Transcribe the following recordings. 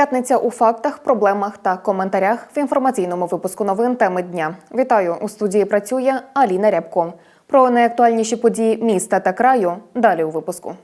П'ятниця у фактах, проблемах та коментарях в інформаційному випуску новин теми дня. Вітаю у студії. Працює Аліна Рябко. Про найактуальніші події міста та краю далі у випуску.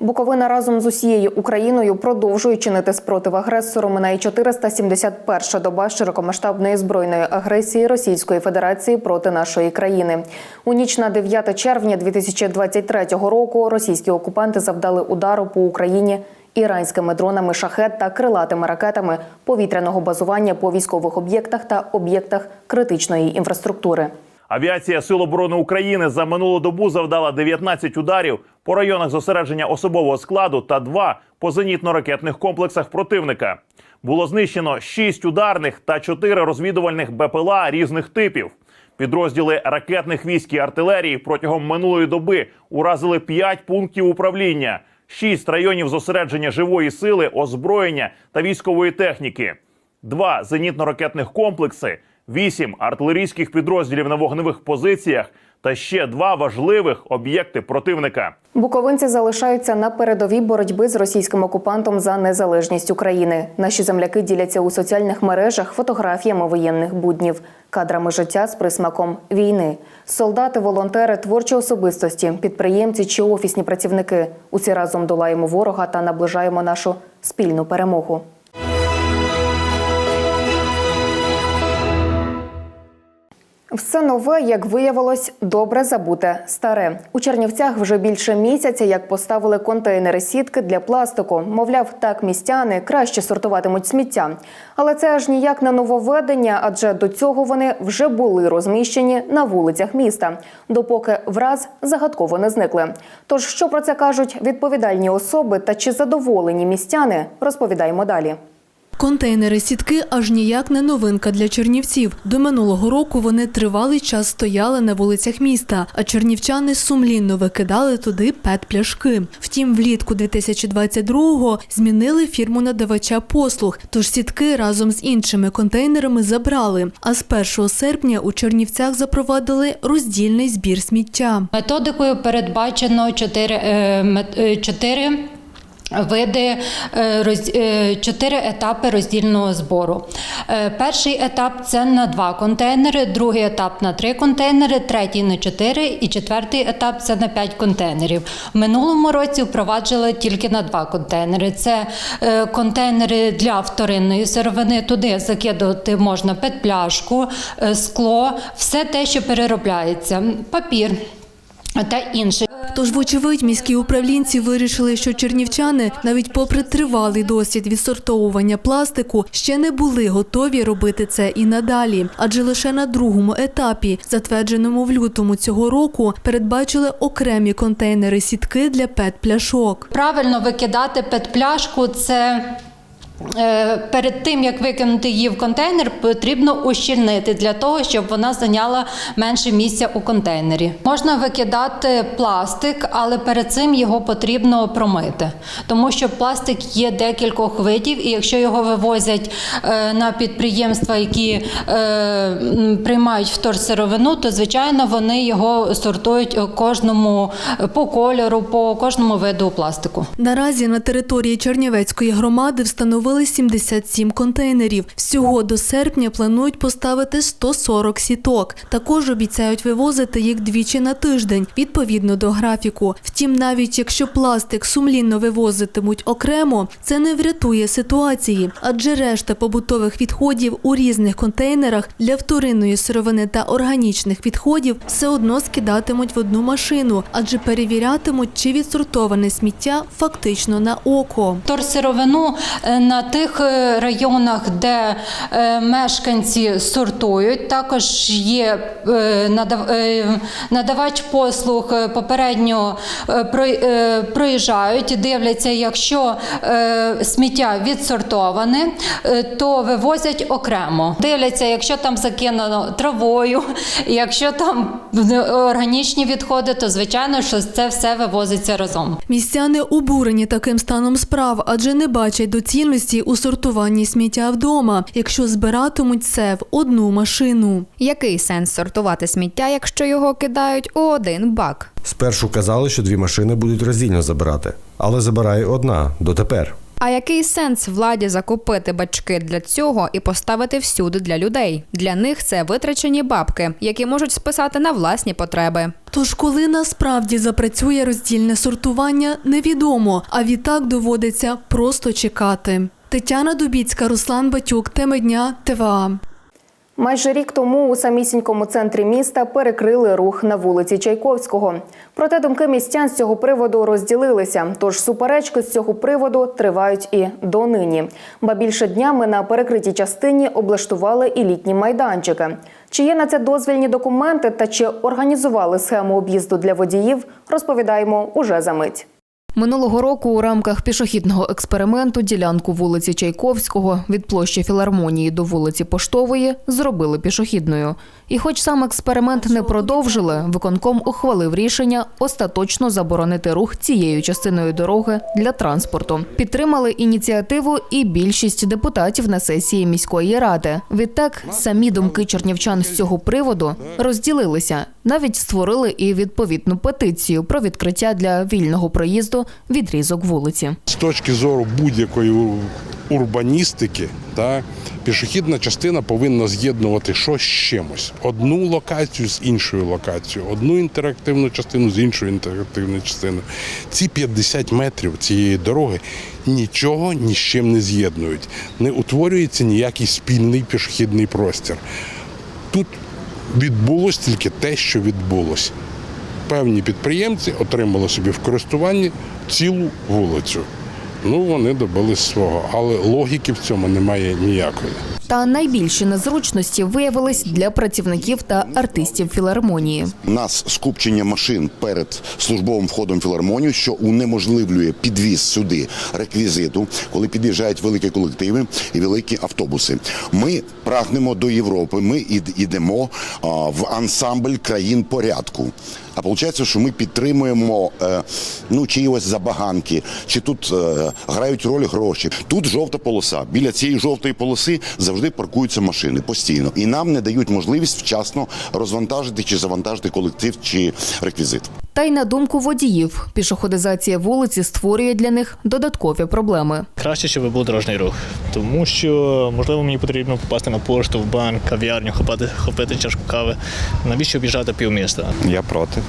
Буковина разом з усією Україною продовжує чинити спротив агресору. Минає 471 доба широкомасштабної збройної агресії Російської Федерації проти нашої країни. У ніч на 9 червня 2023 року російські окупанти завдали удару по Україні іранськими дронами шахет та крилатими ракетами повітряного базування по військових об'єктах та об'єктах критичної інфраструктури. Авіація Сил оборони України за минулу добу завдала 19 ударів по районах зосередження особового складу та два по зенітно-ракетних комплексах противника. Було знищено 6 ударних та 4 розвідувальних БПЛА різних типів. Підрозділи ракетних військ і артилерії протягом минулої доби уразили 5 пунктів управління, 6 районів зосередження живої сили, озброєння та військової техніки, два зенітно-ракетних комплекси, вісім артилерійських підрозділів на вогневих позиціях та ще два важливих об'єкти противника. Буковинці залишаються на передовій боротьби з російським окупантом за незалежність України. Наші земляки діляться у соціальних мережах фотографіями воєнних буднів, кадрами життя з присмаком війни. Солдати, волонтери, творчі особистості, підприємці чи офісні працівники. Усі разом долаємо ворога та наближаємо нашу спільну перемогу. Все нове, як виявилось, добре забуте старе. У Чернівцях вже більше місяця, як поставили контейнери сітки для пластику. Мовляв, так містяни краще сортуватимуть сміття. Але це аж ніяк не нововведення, адже до цього вони вже були розміщені на вулицях міста, допоки враз загадково не зникли. Тож, що про це кажуть відповідальні особи та чи задоволені містяни, розповідаємо далі. Контейнери сітки аж ніяк не новинка для чернівців. До минулого року вони тривалий час стояли на вулицях міста, а чернівчани сумлінно викидали туди пет-пляшки. Втім, влітку 2022-го змінили фірму надавача послуг, тож сітки разом з іншими контейнерами забрали. А з 1 серпня у Чернівцях запровадили роздільний збір сміття. Методикою передбачено чотири, е, мет- е, чотири види, е, е, чотири етапи роздільного збору. Е, Перший етап це на два контейнери, другий етап на три контейнери, третій на чотири і четвертий етап це на п'ять контейнерів. В минулому році впроваджували тільки на два контейнери. Це контейнери для вторинної сировини. Туди закидувати можна петпляшку, скло, все те, що переробляється, папір та інше. Тож, вочевидь, міські управлінці вирішили, що чернівчани, навіть попри тривалий досвід відсортовування пластику, ще не були готові робити це і надалі. Адже лише на другому етапі, затвердженому в лютому цього року, передбачили окремі контейнери сітки для пет-пляшок. Правильно викидати петпляшку це. Е, Перед тим як викинути її в контейнер, потрібно ущільнити для того, щоб вона зайняла менше місця у контейнері. Можна викидати пластик, але перед цим його потрібно промити, тому що пластик є декількох видів, і якщо його вивозять е, на підприємства, які е, приймають вторсировину, то звичайно вони його сортують кожному по кольору, по кожному виду пластику. Наразі на території Чернівецької громади встановили 77 контейнерів. Всього до серпня планують поставити 140 сіток. Також обіцяють вивозити їх двічі на тиждень, відповідно до графіку. Втім, навіть якщо пластик сумлінно вивозитимуть окремо, це не врятує ситуації, адже решта побутових відходів у різних контейнерах для вторинної сировини та органічних відходів все одно скидатимуть в одну машину, адже перевірятимуть, чи відсортоване сміття фактично на око. Вторсировину е, тих е, районах, де е, мешканці сортують, також є е, надав- надавач послуг попередньо про- проїжджають, дивляться, якщо сміття відсортоване, то вивозять окремо. Дивляться, якщо там закинено травою, якщо там органічні відходи, то звичайно, що це все вивозиться разом. Містяни обурені таким станом справ, адже не бачать доцільності зручності у сортуванні сміття вдома, якщо збиратимуть це в одну машину. Який сенс сортувати сміття, якщо його кидають у один бак? Спершу казали, що дві машини будуть роздільно забирати, але забирає одна дотепер. А який сенс владі закупити бачки для цього і поставити всюди для людей? Для них це витрачені бабки, які можуть списати на власні потреби. Тож, коли насправді запрацює роздільне сортування, невідомо, а відтак доводиться просто чекати. Тетяна Дубіцька, Руслан Батюк, теми дня ТВА. Майже рік тому у самісінькому центрі міста перекрили рух на вулиці Чайковського. Проте думки містян з цього приводу розділилися. Тож суперечки з цього приводу тривають і донині. Ба більше днями на перекритій частині облаштували і літні майданчики. Чи є на це дозвільні документи та чи організували схему об'їзду для водіїв, розповідаємо уже за мить. Минулого року у рамках пішохідного експерименту ділянку вулиці Чайковського від площі Філармонії до вулиці Поштової зробили пішохідною. І хоч сам експеримент не продовжили, виконком ухвалив рішення остаточно заборонити рух цією частиною дороги для транспорту. Підтримали ініціативу і більшість депутатів на сесії міської ради. Відтак самі думки чернівчан з цього приводу розділилися. Навіть створили і відповідну петицію про відкриття для вільного проїзду відрізок вулиці. З точки зору будь-якої урбаністики, та, пішохідна частина повинна з'єднувати щось з чимось. Одну локацію з іншою локацією, одну інтерактивну частину з іншою інтерактивною частиною. Ці 50 метрів цієї дороги нічого ні з чим не з'єднують. Не утворюється ніякий спільний пішохідний простір. Тут відбулось тільки те, що відбулось. Певні підприємці отримали собі в користуванні цілу вулицю. Ну, вони добились свого, але логіки в цьому немає ніякої. Та найбільші незручності виявились для працівників та артистів філармонії. У нас скупчення машин перед службовим входом в філармонію, що унеможливлює підвіз сюди реквізиту, коли під'їжджають великі колективи і великі автобуси. Ми прагнемо до Європи. Ми ід- ідемо в ансамбль країн порядку. А виходить, що ми підтримуємо е, ну чиїсь забаганки, чи тут е, грають роль гроші. Тут жовта полоса. Біля цієї жовтої полоси завжди паркуються машини постійно, і нам не дають можливість вчасно розвантажити чи завантажити колектив чи реквізит. Та й на думку водіїв, пішоходизація вулиці створює для них додаткові проблеми. Краще, щоб був дорожній рух, тому що можливо мені потрібно попасти на пошту, в банк, кав'ярню, хопити, хопити чашку кави. Навіщо об'їжджати півміста? Я проти.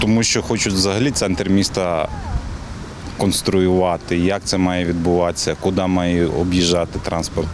Тому що хочуть взагалі центр міста конструювати, як це має відбуватися, куди має об'їжджати транспорт.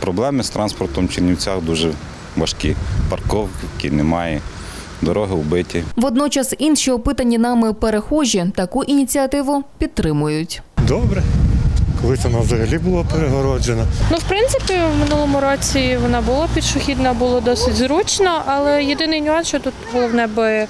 Проблеми з транспортом в Чернівцях дуже важкі. Парковки немає, дороги вбиті. Водночас інші опитані нами перехожі таку ініціативу підтримують. Добре. Колись вона взагалі була перегороджена. Ну, в принципі, в минулому році вона була пішохідна, було досить зручно, але єдиний нюанс, що тут головне би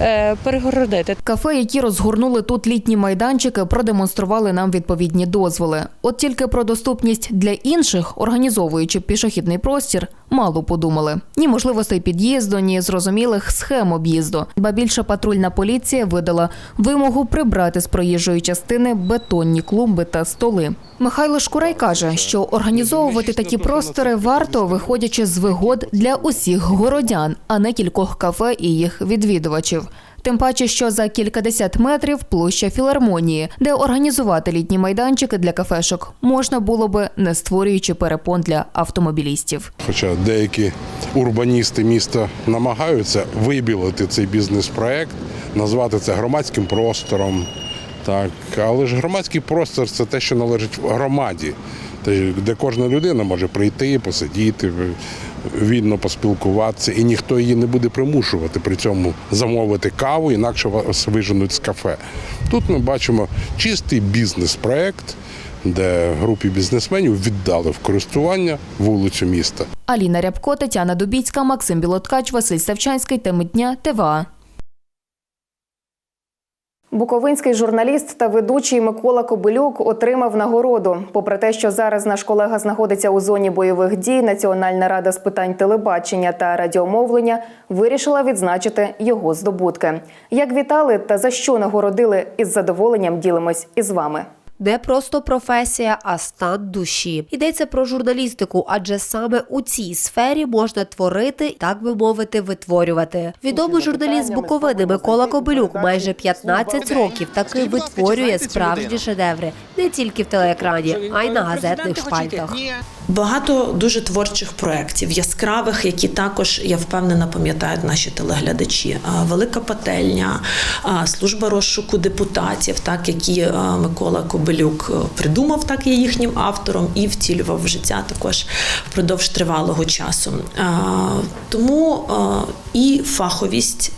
е, перегородити. Кафе, які розгорнули тут літні майданчики, продемонстрували нам відповідні дозволи. От тільки про доступність для інших, організовуючи пішохідний простір, мало подумали. Ні можливостей під'їзду, ні зрозумілих схем об'їзду. Ба більше патрульна поліція видала вимогу прибрати з проїжджої частини бетонні клумби та столи. Михайло Шкурай каже, що організовувати такі простори варто, виходячи з вигод для усіх городян, а не кількох кафе і їх відвідувачів. Тим паче, що за кількадесят метрів площа філармонії, де організувати літні майданчики для кафешок можна було би, не створюючи перепон для автомобілістів. Хоча деякі урбаністи міста намагаються вибілити цей бізнес-проект, назвати це громадським простором. Так, але ж громадський простор це те, що належить громаді, де кожна людина може прийти, посидіти, вільно поспілкуватися, і ніхто її не буде примушувати при цьому замовити каву, інакше вас виженуть з кафе. Тут ми бачимо чистий бізнес-проект, де групі бізнесменів віддали в користування вулицю міста. Аліна Рябко, Тетяна Дубіцька, Максим Білоткач, Василь Савчанський, теми дня, ТВА. Буковинський журналіст та ведучий Микола Кобилюк отримав нагороду. Попри те, що зараз наш колега знаходиться у зоні бойових дій, Національна рада з питань телебачення та радіомовлення вирішила відзначити його здобутки. Як вітали та за що нагородили із задоволенням ділимось із вами. Не просто професія, а стан душі. Йдеться про журналістику, адже саме у цій сфері можна творити, так би мовити, витворювати. Відомий журналіст Буковини Микола Кобилюк майже 15 років таки витворює справжні шедеври не тільки в телеекрані, а й на газетних шпальтах. Багато дуже творчих проєктів, яскравих, які також, я впевнена, пам'ятають наші телеглядачі. Велика пательня, служба розшуку депутатів, так які Микола Кобилюк е, придумав, так є їхнім автором і втілював в життя також впродовж тривалого часу. Тому і фаховість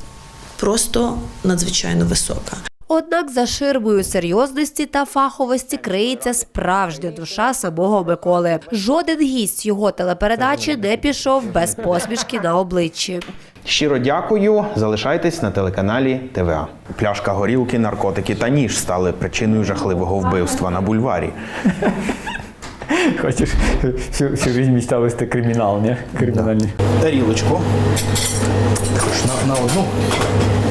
просто надзвичайно висока. Однак за ширмою серйозності та фаховості криється справжня душа самого Миколи. Жоден гість його телепередачі не пішов без посмішки на обличчі. Щиро дякую. Залишайтесь на телеканалі ТВА. Пляшка горілки, наркотики та ніж стали причиною жахливого вбивства на бульварі. Хочеш всю, всю жизнь мечтав вести кримінал, не? Кримінальний. Тарілочку. На, на одну?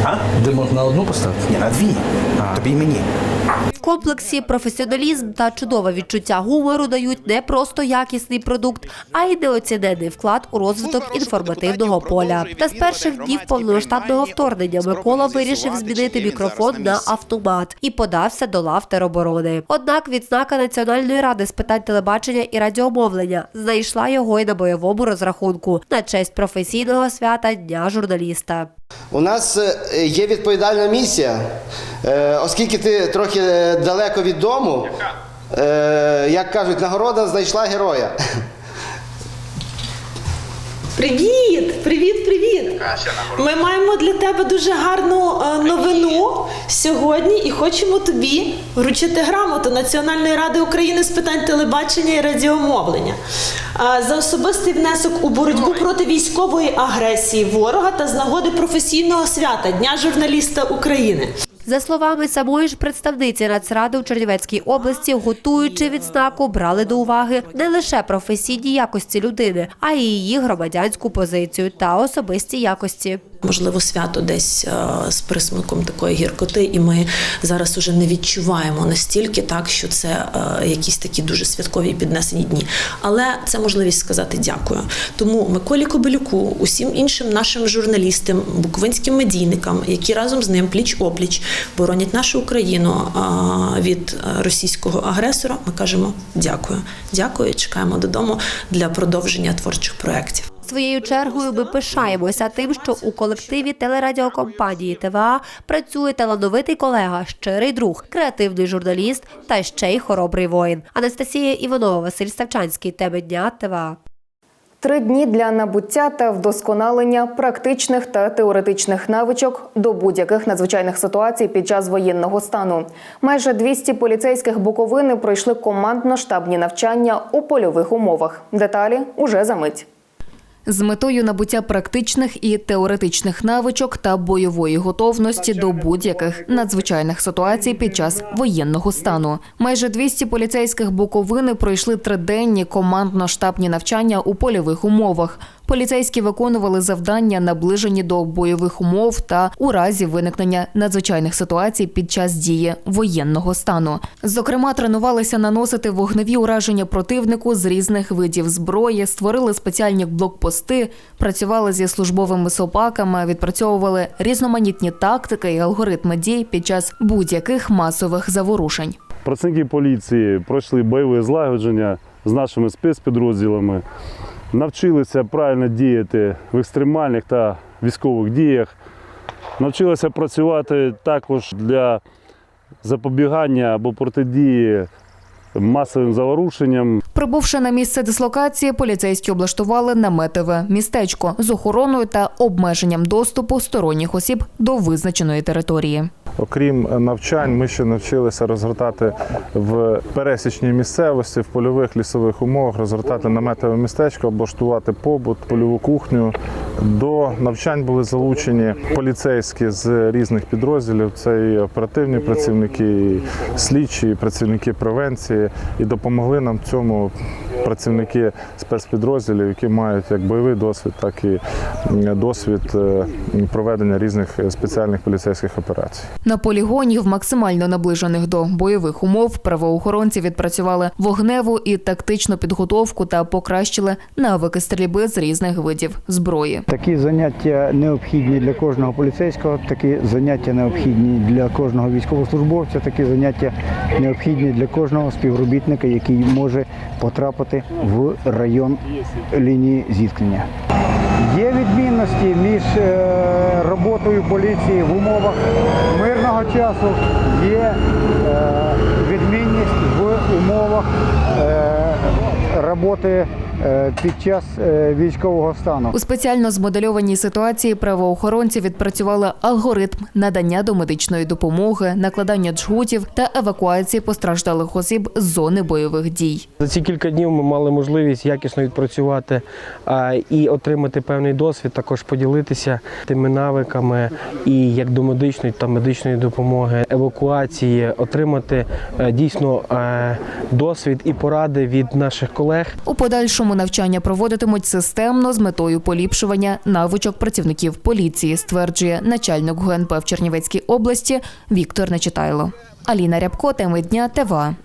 А? Димок на одну поставити? Ні, на дві. Тобі і мені. В комплексі професіоналізм та чудове відчуття гумору дають не просто якісний продукт, а й неоцінений вклад у розвиток інформативного поля. Та з перших днів повномасштабного вторгнення Микола вирішив змінити мікрофон на автомат і подався до лав тероборони. Однак відзнака Національної ради з питань телебачення і радіомовлення знайшла його й на бойовому розрахунку на честь професійного свята Дня журналіста. У нас е, є відповідальна місія, Е, оскільки ти трохи е, далеко від дому, як кажуть, нагорода знайшла героя. Привіт, привіт, привіт. Ми маємо для тебе дуже гарну е, новину сьогодні і хочемо тобі вручити грамоту Національної ради України з питань телебачення і радіомовлення е, за особистий внесок у боротьбу проти військової агресії ворога та з нагоди професійного свята Дня журналіста України. За словами самої ж представниці Нацради у Чернівецькій області, готуючи відзнаку, брали до уваги не лише професійні якості людини, а й її громадянську позицію та особисті якості. Можливо, свято десь е, з присмаком такої гіркоти, і ми зараз уже не відчуваємо настільки так, що це е, якісь такі дуже святкові піднесені дні. Але це можливість сказати дякую. Тому Миколі Кобилюку, усім іншим нашим журналістам, буковинським медійникам, які разом з ним пліч опліч боронять нашу Україну е, від російського агресора. Ми кажемо дякую. Дякую. Чекаємо додому для продовження творчих проєктів. Своєю чергою ми пишаємося тим, що у колективі телерадіокомпанії ТВА працює талановитий колега, щирий друг, креативний журналіст та ще й хоробрий воїн. Анастасія Іванова, Василь Ставчанський. Теми дня ТВА. Три дні для набуття та вдосконалення практичних та теоретичних навичок до будь-яких надзвичайних ситуацій під час воєнного стану. Майже 200 поліцейських Буковини пройшли командно-штабні навчання у польових умовах. Деталі уже за мить. З метою набуття практичних і теоретичних навичок та бойової готовності до будь-яких надзвичайних ситуацій під час воєнного стану. Майже 200 поліцейських Буковини пройшли триденні командно-штабні навчання у польових умовах. Поліцейські виконували завдання, наближені до бойових умов та у разі виникнення надзвичайних ситуацій під час дії воєнного стану. Зокрема, тренувалися наносити вогневі ураження противнику з різних видів зброї, створили спеціальні блокпости, працювали зі службовими собаками, відпрацьовували різноманітні тактики і алгоритми дій під час будь-яких масових заворушень. Працівники поліції пройшли бойове злагодження з нашими спецпідрозділами, навчилися правильно діяти в екстремальних та військових діях, навчилися працювати також для запобігання або протидії масовим заворушенням. Прибувши на місце дислокації, поліцейські облаштували наметове містечко з охороною та обмеженням доступу сторонніх осіб до визначеної території. Окрім навчань, ми ще навчилися розгортати в пересічній місцевості, в польових лісових умовах, розгортати наметове містечко, облаштувати побут, польову кухню. До навчань були залучені поліцейські з різних підрозділів. Це і оперативні працівники, і слідчі, і працівники превенції, і допомогли нам в цьому працівники спецпідрозділів, які мають як бойовий досвід, так і досвід е, проведення різних спеціальних поліцейських операцій. На полігоні, в максимально наближених до бойових умов, правоохоронці відпрацювали вогневу і тактичну підготовку та покращили навики стрільби з різних видів зброї. Такі заняття необхідні для кожного поліцейського, такі заняття необхідні для кожного військовослужбовця, такі заняття необхідні для кожного співробітника, який може потрапити в район лінії зіткнення. Є відмінності між е, роботою поліції в умовах мирного часу, є е, відмінність в умовах е, роботи під час е, військового стану. У спеціально змодельованій ситуації правоохоронці відпрацювали алгоритм надання домедичної допомоги, накладання джгутів та евакуації постраждалих осіб з зони бойових дій. За ці кілька днів ми мали можливість якісно відпрацювати і отримати певний досвід, також поділитися тими навиками і як до медичної та медичної допомоги, евакуації, отримати е, дійсно е, досвід і поради від наших колег. У подальшому навчання проводитимуть системно з метою поліпшування навичок працівників поліції, стверджує начальник ГУНП в Чернівецькій області Віктор Нечитайло. Аліна Рябко, теми дня ТВА.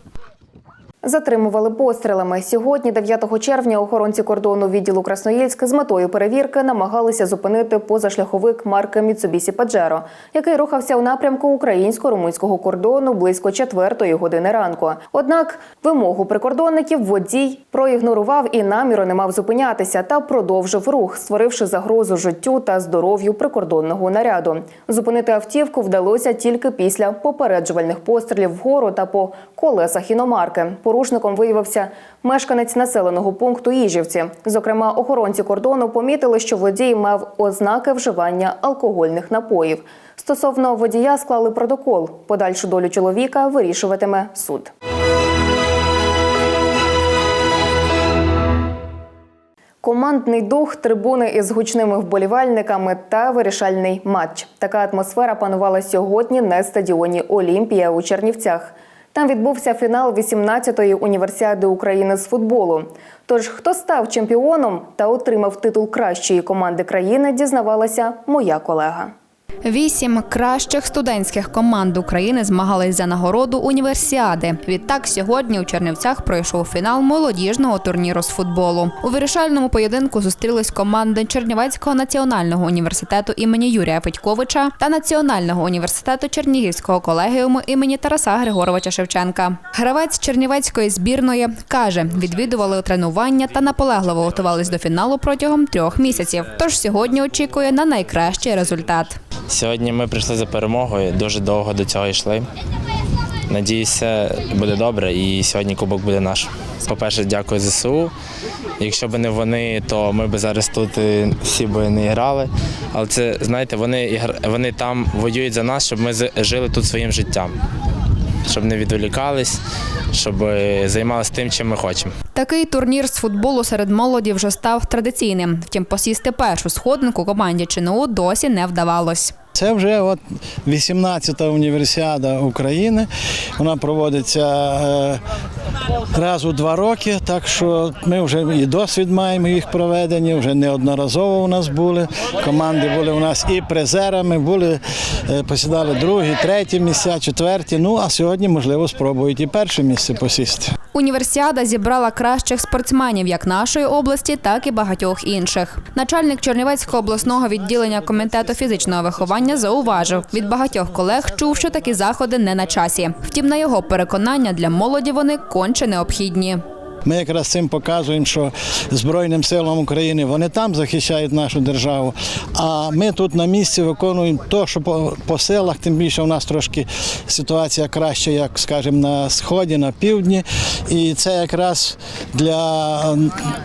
Затримували пострілами. Сьогодні, 9 червня, охоронці кордону відділу Красноїльськ з метою перевірки намагалися зупинити позашляховик марки Mitsubishi Pajero, який рухався у напрямку українсько-румунського кордону близько 4 години ранку. Однак вимогу прикордонників водій проігнорував і наміру не мав зупинятися та продовжив рух, створивши загрозу життю та здоров'ю прикордонного наряду. Зупинити автівку вдалося тільки після попереджувальних пострілів вгору та по колесах іномарки. Порушником виявився мешканець населеного пункту Іжівці. Зокрема, охоронці кордону помітили, що водій мав ознаки вживання алкогольних напоїв. Стосовно водія склали протокол. Подальшу долю чоловіка вирішуватиме суд. Командний дух, трибуни із гучними вболівальниками та вирішальний матч. Така атмосфера панувала сьогодні на стадіоні Олімпія у Чернівцях. Там відбувся фінал 18-ї універсіади України з футболу. Тож, хто став чемпіоном та отримав титул кращої команди країни, дізнавалася моя колега. Вісім кращих студентських команд України змагались за нагороду універсіади. Відтак сьогодні у Чернівцях пройшов фінал молодіжного турніру з футболу. У вирішальному поєдинку зустрілись команди Чернівецького національного університету імені Юрія Петьковича та Національного університету Чернігівського колегіуму імені Тараса Григоровича Шевченка. Гравець Чернівецької збірної каже, відвідували тренування та наполегливо готувались до фіналу протягом трьох місяців. Тож сьогодні очікує на найкращий результат. Сьогодні ми прийшли за перемогою, дуже довго до цього йшли. Надіюся, буде добре і сьогодні кубок буде наш. По-перше, дякую ЗСУ. Якщо б не вони, то ми б зараз тут е, всі б не грали. Але це, знаєте, вони, вони там воюють за нас, щоб ми жили тут своїм життям, щоб не відволікались, щоб е, займалися тим, чим ми хочемо. Такий турнір з футболу серед молоді вже став традиційним. Втім, посісти першу сходинку команді ЧНУ досі не вдавалось. Це вже от 18-та універсіада України. Вона проводиться е, раз у два роки, так що ми вже і досвід маємо їх проведення, вже неодноразово у нас були. Команди були у нас і призерами, були, е, посідали другі, треті місця, четверті. Ну а сьогодні, можливо, спробують і перше місце посісти. Універсіада зібрала кращих спортсменів як нашої області, так і багатьох інших. Начальник Чернівецького обласного відділення комітету фізичного виховання зауважив, від багатьох колег чув, що такі заходи не на часі. Втім, на його переконання для молоді вони конче необхідні. Ми якраз цим показуємо, що Збройним силам України вони там захищають нашу державу. А ми тут на місці виконуємо те, що по, по селах, тим більше у нас трошки ситуація краща, як скажімо, на сході, на півдні. І це якраз для,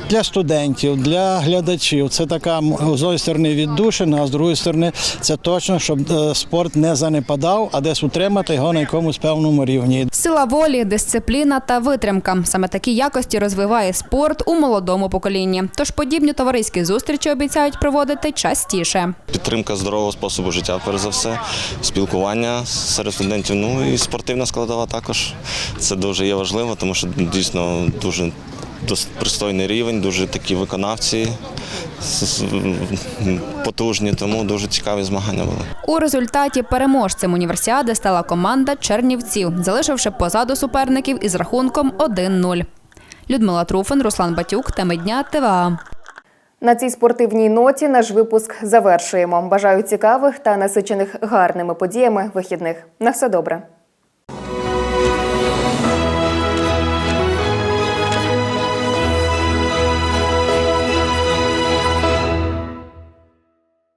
для студентів, для глядачів. Це така з однієї сторони віддушина, а з другої сторони це точно, щоб е, спорт не занепадав, а десь утримати його на якомусь певному рівні. Сила волі, дисципліна та витримка саме такі якості розвиває спорт у молодому поколінні. Тож подібні товариські зустрічі обіцяють проводити частіше. Підтримка здорового способу життя, перш за все, спілкування серед студентів. Ну і спортивна складова також. Це дуже є важливо, тому що дійсно дуже пристойний рівень, дуже такі виконавці потужні, тому дуже цікаві змагання були. У результаті переможцем універсіади стала команда Чернівців, залишивши позаду суперників із рахунком 1-0. Людмила Труфан, Руслан Батюк, теми дня ТВА. На цій спортивній ноті наш випуск завершуємо. Бажаю цікавих та насичених гарними подіями вихідних. На все добре.